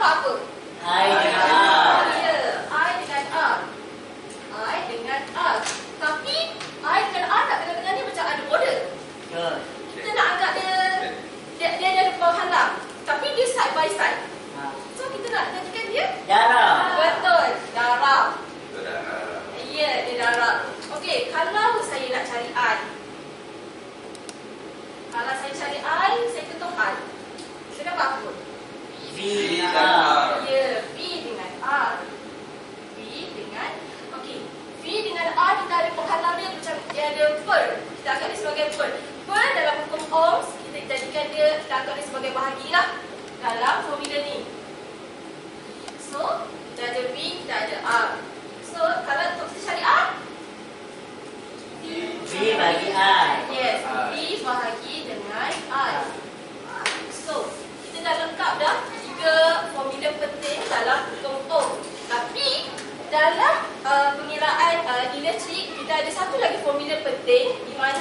apa? I dengan A. I dengan A. I dengan A. I dengan Tapi I dengan A tak kena-kena ni macam ada border. Ya. Kita nak anggap dia dia dia ada bahan lah. Tapi dia side by side. Ha. So kita nak jadikan dia darab. Ah, betul. Darab. Betul Ya, dia darab. Okey, kalau saya nak cari I. Kalau saya cari I dia ada per. Kita anggap dia sebagai per. Per dalam hukum Ohms kita jadikan dia kita anggap dia sebagai bahagi lah dalam formula ni. So, kita ada V, kita ada R. So, kalau untuk kita cari R, V bagi I. Yes, V bahagi dengan I. So, kita dah lengkap dah tiga formula penting dalam hukum Ohm. Tapi, dalam uh, kita ada satu lagi formula penting di mana